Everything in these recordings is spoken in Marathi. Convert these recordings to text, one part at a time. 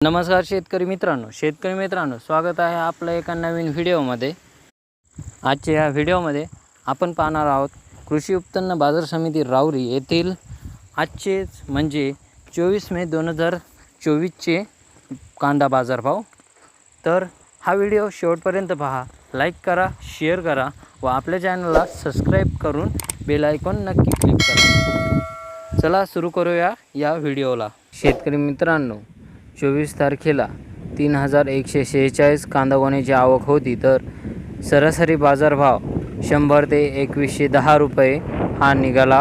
नमस्कार शेतकरी मित्रांनो शेतकरी मित्रांनो स्वागत आहे आपलं एका नवीन व्हिडिओमध्ये. आजच्या या व्हिडिओमध्ये आपण पाहणार आहोत कृषी उत्पन्न बाजार समिती राऊरी येथील आजचेच म्हणजे चोवीस मे दोन हजार चोवीसचे कांदा बाजारभाव. तर हा व्हिडिओ शेवटपर्यंत पहा लाईक करा शेअर करा व आपल्या चॅनलला सबस्क्राईब करून बेल आयकॉन नक्की क्लिक करा. चला सुरू करूया या व्हिडिओला. शेतकरी मित्रांनो चोवीस तारखेला तीन हजार एकशे शेहेचाळीस कांदागोण्याची आवक होती तर सरासरी बाजारभाव शंभर ते एकवीसशे दहा रुपये हा निघाला.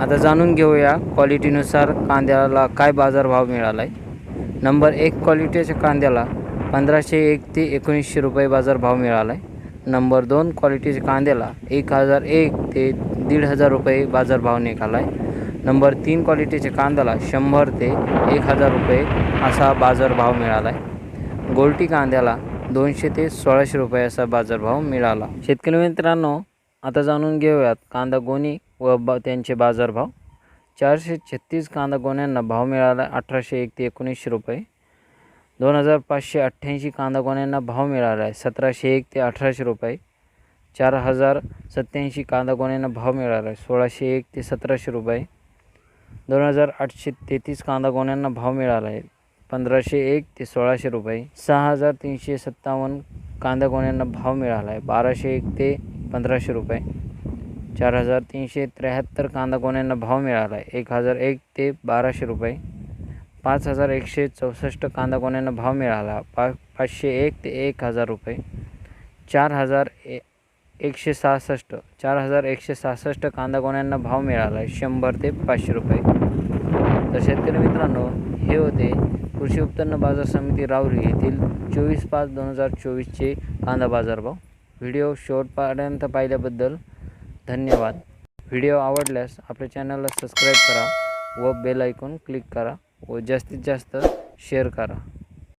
आता जाणून घेऊया क्वालिटीनुसार कांद्याला काय बाजारभाव मिळाला आहे नंबर एक क्वालिटीच्या कांद्याला पंधराशे एक ते एकोणीसशे रुपये बाजारभाव मिळाला आहे नंबर दोन क्वालिटीच्या कांद्याला एक हजार एक ते दीड हजार रुपये बाजारभाव निघाला आहे नंबर तीन क्वालिटीच्या कांद्याला शंभर ते एक हजार रुपये असा बाजारभाव मिळाला आहे. गोल्टी कांद्याला दोनशे ते सोळाशे रुपये असा बाजारभाव मिळाला. शेतकरी मित्रांनो आता जाणून घेऊयात कांदा गोणी व बा त्यांचे बाजारभाव चारशे छत्तीस कांदा गोण्यांना भाव मिळाला अठराशे एक ते एकोणीसशे रुपये. दोन हजार पाचशे अठ्ठ्याऐंशी कांदा गोण्यांना भाव मिळाला आहे सतराशे एक ते अठराशे रुपये. चार हजार सत्त्याऐंशी कांदा गोण्यांना भाव मिळाला आहे सोळाशे एक ते सतराशे रुपये. दोन हजार आठशे तेहतीस कांदा गोण्यांना भाव मिळाला आहे. पंधराशे एक ते सोळाशे रुपये. सहा हजार तीनशे सत्तावन्न कांदा गोण्यांना भाव मिळाला आहे. बाराशे एक ते पंधराशे रुपये. चार हजार तीनशे त्र्याहत्तर कांदा गोण्यांना भाव मिळाला आहे. एक हजार एक ते बाराशे रुपये. पाच हजार एकशे चौसष्ट कांदा गोण्यांना भाव मिळाला पा पाचशे एक ते एक हजार रुपये. चार हजार ए एकशे सहासष्ट चार हजार एकशे सहासष्ट कांदा गोण्यांना भाव मिळाला आहे शंभर ते पाचशे रुपये. तर शेतकरी मित्रांनो हे होते कृषी उत्पन्न बाजार समिती रावली येथील चोवीस पाच दोन हजार चोवीसचे कांदा बाजारभाव. व्हिडिओ शेवटपर्यंत पाहिल्याबद्दल धन्यवाद. व्हिडिओ आवडल्यास आपल्या चॅनलला सबस्क्राईब करा व बेल ऐकून क्लिक करा व जास्तीत जास्त शेअर करा.